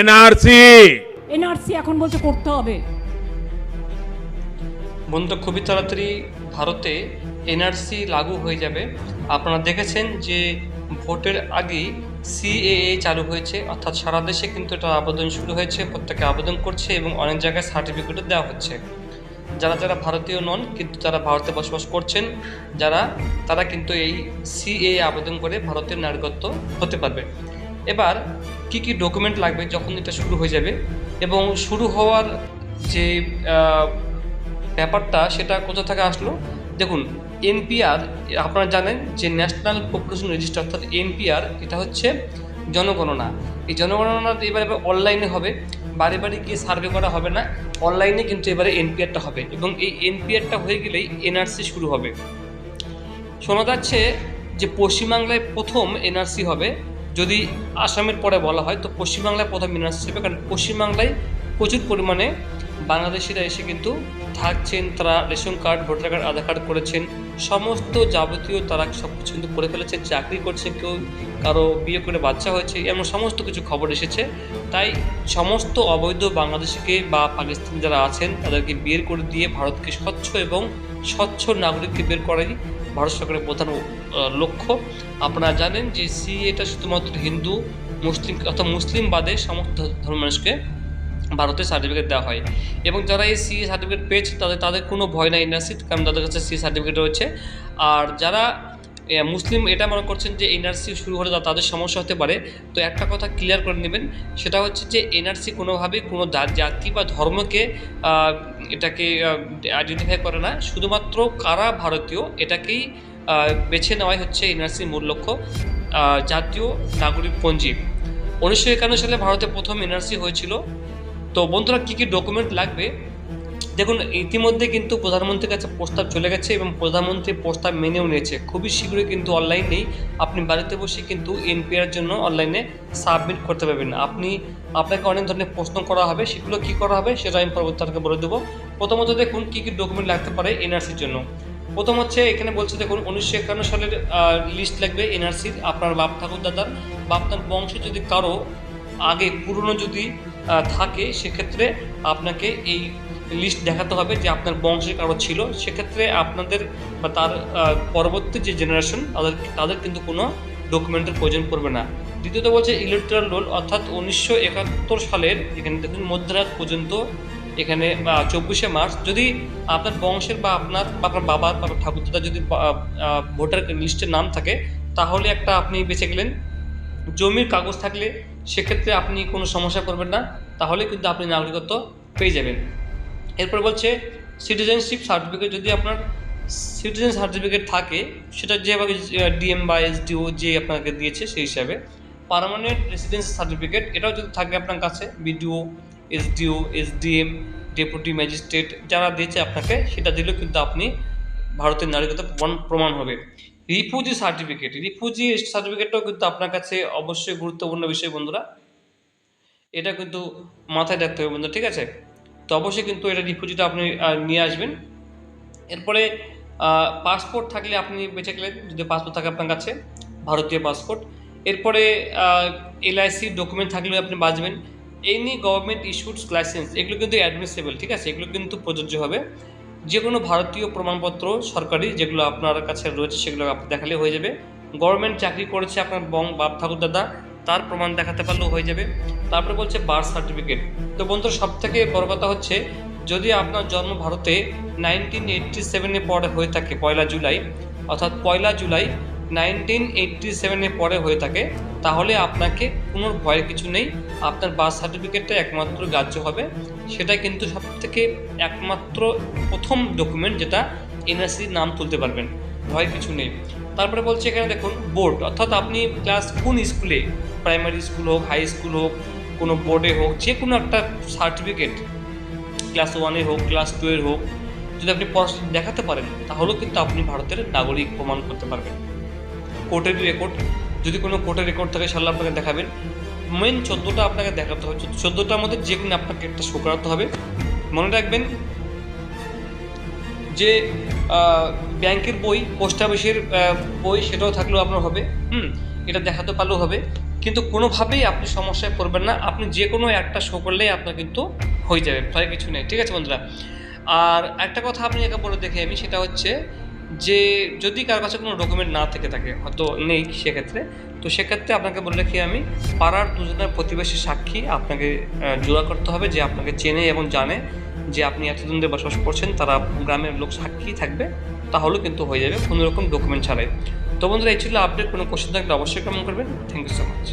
NRC. NRC এখন বলছে করতে হবে। বন্ধুরা খুবই তাড়াতাড়ি ভারতে এনআরসি লাগু হয়ে যাবে। আপনারা দেখেছেন যে ভোটের আগেই সিএএ চালু হয়েছে অর্থাৎ সারা দেশে কিন্তু এটা আবেদন শুরু হয়েছে প্রত্যেকে আবেদন করছে এবং অনেক জায়গায় সার্টিফিকেটও দেওয়া হচ্ছে। যারা যারা ভারতীয় নন কিন্তু যারা ভারতে বসবাস করছেন যারা তারা কিন্তু এই সিএ আবেদন করে ভারতের নাগরিকত্ব হতে পারবে। এবার কি কি ডকুমেন্ট লাগবে যখন এটা শুরু হয়ে যাবে? এবং শুরু হওয়ার যে ব্যাপারটা, সেটা কোথা থেকে আসলো? দেখুন, এনপিআর, আপনারা জানেন যে ন্যাশনাল পপুলেশন রেজিস্টার, অর্থাৎ এনপিআর, এটা হচ্ছে জনগণনা। এই জনগণনা এবারে অনলাইনে হবে। বাড়ি বাড়ি গিয়ে সার্ভে করা হবে না। অনলাইনে কিন্তু এবারে এনপিআরটা হবে। এবং এই এনপিআরটা হয়ে গেলেই এনআরসি শুরু হবে। শোনা যাচ্ছে যে পশ্চিমবাংলায় প্রথম এনআরসি হবে। যদি আসামের পরে বলা হয় তো পশ্চিমবাংলায় প্রথম মিনার হিসেবে কারণ পশ্চিমবাংলায় প্রচুর পরিমাণে বাংলাদেশিরা এসে কিন্তু থাকছেন, তারা ration card, voter card, Aadhaar card করেছেন। সমস্ত যাবতীয় তারা সব কিছু কিন্তু করে ফেলেছে, চাকরি করছে কেউ, কারও বিয়ে করে বাচ্চা হয়েছে, এমন সমস্ত কিছু খবর এসেছে। তাই সমস্ত অবৈধ বাংলাদেশিকে বা পাকিস্তান যারা আছেন, তাদেরকে বের করে দিয়ে ভারতকে স্বচ্ছ এবং স্বচ্ছ নাগরিককে বের করাই ভারত সরকারের প্রধান লক্ষ্য। আপনারা জানেন যে সি এটা শুধুমাত্র হিন্দু, মুসলিম, অর্থাৎ মুসলিম বাদে সমস্ত ধর্মের মানুষকে ভারতে সার্টিফিকেট দেওয়া হয়। এবং যারা এই সি সার্টিফিকেট পেয়েছে, তাদের তাদের কোনো ভয় নাই এনআরসি কারণ তাদের কাছে সি সার্টিফিকেট রয়েছে। আর যারা মুসলিম, এটা মনে করছেন যে এনআরসি শুরু হলে তাদের সমস্যা হতে পারে। তো একটা কথা ক্লিয়ার করে নেবেন, সেটা হচ্ছে যে এনআরসি কোনোভাবেই কোনো জাতি বা ধর্মকে এটাকে আইডেন্টিফাই করে না। শুধুমাত্র কারা ভারতীয়, এটাকেই বেছে নেওয়াই হচ্ছে এনআরসির মূল লক্ষ্য। জাতীয় নাগরিক পঞ্জি উনিশশো একান্ন সালে ভারতে প্রথম এনআরসি হয়েছিল। তো বন্ধুরা কী কী ডকুমেন্ট লাগবে? দেখুন, ইতিমধ্যে কিন্তু প্রধানমন্ত্রীর কাছে প্রস্তাব চলে গেছে এবং প্রধানমন্ত্রী প্রস্তাব মেনেও নিয়েছে। খুবই শীঘ্রই কিন্তু অনলাইনেই আপনি বাড়িতে বসে কিন্তু এনপিআর জন্য অনলাইনে সাবমিট করতে পারবেন। আপনি, আপনাকে অনেক ধরনের প্রশ্ন করা হবে, সেগুলো কী করা হবে সেটা আমি পরবর্তী তারিখে বলে দেবো। প্রথমত দেখুন, কী কী ডকুমেন্ট লাগতে পারে এনআরসির জন্য। প্রথম হচ্ছে, এখানে বলছে দেখুন, উনিশশো একান্ন সালের লিস্ট লাগবে এনআরসির আপনার বাপ ঠাকুর দাদার বা আপনার বংশে যদি কারও আগে, পুরনো যদি থাকে, সেক্ষেত্রে আপনাকে এই লিস্ট দেখাতে হবে যে আপনার বংশে কারও ছিল। সেক্ষেত্রে আপনাদের বা তার পরবর্তী যে জেনারেশন তাদের তাদের কিন্তু কোনো ডকুমেন্টের প্রয়োজন পড়বে না। দ্বিতীয়ত বলছে ইলেকট্রাল রোল অর্থাৎ উনিশশো একাত্তর সালের এখানে দেখুন মধ্যরাত পর্যন্ত এখানে চব্বিশে মার্চ, যদি আপনার বংশের বা আপনার আপনার বাবার বা ঠাকুরদাদা যদি ভোটার লিস্টের নাম থাকে, তাহলে একটা আপনি বেঁচে গেলেন জমির কাগজ থাকলে সেক্ষেত্রে আপনি কোনো সমস্যা করবেন না, তাহলে কিন্তু আপনি নাগরিকত্ব পেয়ে যাবেন। এরপর বলছে সিটিজেনশিপ সার্টিফিকেট যদি আপনার সিটিজেন সার্টিফিকেট থাকে, সেটা যেভাবে ডিএম বা এসডিও যে আপনাকে দিয়েছে সেই হিসাবে পারমানেন্ট রেসিডেন্স সার্টিফিকেট এটাও যদি থাকে আপনার কাছে BDO SDO SDM deputy magistrate যারা দিয়েছে আপনাকে, সেটা দিলেও কিন্তু আপনি ভারতের নাগরিকত্ব প্রমাণ প্রমাণ হবে। রিফিউজি সার্টিফিকেট, রিফিউজি সার্টিফিকেটটাও কিন্তু আপনার কাছে অবশ্যই গুরুত্বপূর্ণ বিষয় বন্ধুরা। এটা কিন্তু মাথায় রাখতে হবে বন্ধু, ঠিক আছে? তো অবশ্যই কিন্তু এটা রিফিউজিটা আপনি নিয়ে আসবেন। এরপরে পাসপোর্ট থাকলে আপনি বেঁচে গেলেন যদি পাসপোর্ট থাকে আপনার কাছে, ভারতীয় পাসপোর্ট। এরপরে এলআইসি ডকুমেন্ট থাকলেও আপনি বাঁচবেন। এনি গভর্নমেন্ট ইস্যুড লাইসেন্স, এগুলো কিন্তু অ্যাডমিসেবল ঠিক আছে? এগুলো কিন্তু প্রযোজ্য হবে। যে কোনো ভারতীয় প্রমাণপত্র সরকারি যেগুলো আপনার কাছে রয়েছে সেগুলো আপনি দেখালে হয়ে যাবে। গভর্নমেন্ট চাকরি করেছে আপনার বং বাপ ঠাকুর দাদা, তার প্রমাণ দেখাতে পারলেও হয়ে যাবে। তারপরে বলছে বার্থ সার্টিফিকেট তো বন্ধু সব থেকে বড় কথা হচ্ছে, যদি আপনার জন্ম ভারতে নাইনটিন এইটটি সেভেনের পরে হয়ে থাকে, পয়লা জুলাই, অর্থাৎ পয়লা জুলাই নাইনটিন এইটটি সেভেনের পরে হয়ে থাকে, তাহলে আপনাকে কোনো ভয়ের কিছু নেই। আপনার বার্থ সার্টিফিকেটটা একমাত্র গ্রাহ্য হবে। সেটা কিন্তু সব থেকে একমাত্র প্রথম ডকুমেন্ট যেটা এনআরসির নাম তুলতে পারবেন। ভয় কিছু নেই। তারপরে বলছে এখানে দেখুন বোর্ড অর্থাৎ আপনি ক্লাস কোন স্কুলে প্রাইমারি স্কুল হোক হাই স্কুল হোক, কোনো বোর্ডে হোক, যে কোনো একটা সার্টিফিকেট ক্লাস ওয়ানে হোক ক্লাস টুয়ের হোক, যদি আপনি পড়াশোনা দেখাতে পারেন, তাহলেও কিন্তু আপনি ভারতের নাগরিক প্রমাণ করতে পারবেন। কোর্টের রেকর্ড যদি কোনো কোর্টের রেকর্ড থাকে সেগুলো আপনাকে দেখাবেন। মেন চোদ্দোটা আপনাকে দেখাতে হবে। চোদ্দোটার মধ্যে যে কোনো আপনাকে একটা শো করাতে হবে। মনে রাখবেন যে ব্যাংকের বই, পোস্ট অফিসের বই সেটাও থাকলেও আপনার হবে। হুম, এটা দেখাতে পারলেও হবে। কিন্তু কোনোভাবেই আপনি সমস্যায় পড়বেন না। আপনি যে কোনো একটা শো করলেই আপনার কিন্তু হয়ে যাবে, ভয় কিছু নেই। ঠিক আছে বন্ধুরা? আর একটা কথা আপনি একা বলে দেখে আমি, সেটা হচ্ছে যে যদি কার কাছে কোনো ডকুমেন্ট না থেকে থাকে, হয়তো নেই সেক্ষেত্রে, তো সেক্ষেত্রে আপনাকে বলে রাখি আমি, পাড়ার দুজনের প্রতিবেশী সাক্ষী আপনাকে জোড়া করতে হবে যে আপনাকে চেনে এবং জানে যে আপনি এতদিন ধরে বসবাস করছেন, তারা গ্রামের লোক সাক্ষী থাকবে তাহলেও কিন্তু হয়ে যাবে কোনো রকম ডকুমেন্ট ছাড়াই। তো বন্ধুরা, এই ছিল আপডেট কোনো কোশ্চেন থাকলে অবশ্যই কেমন করবেন। Thank you so much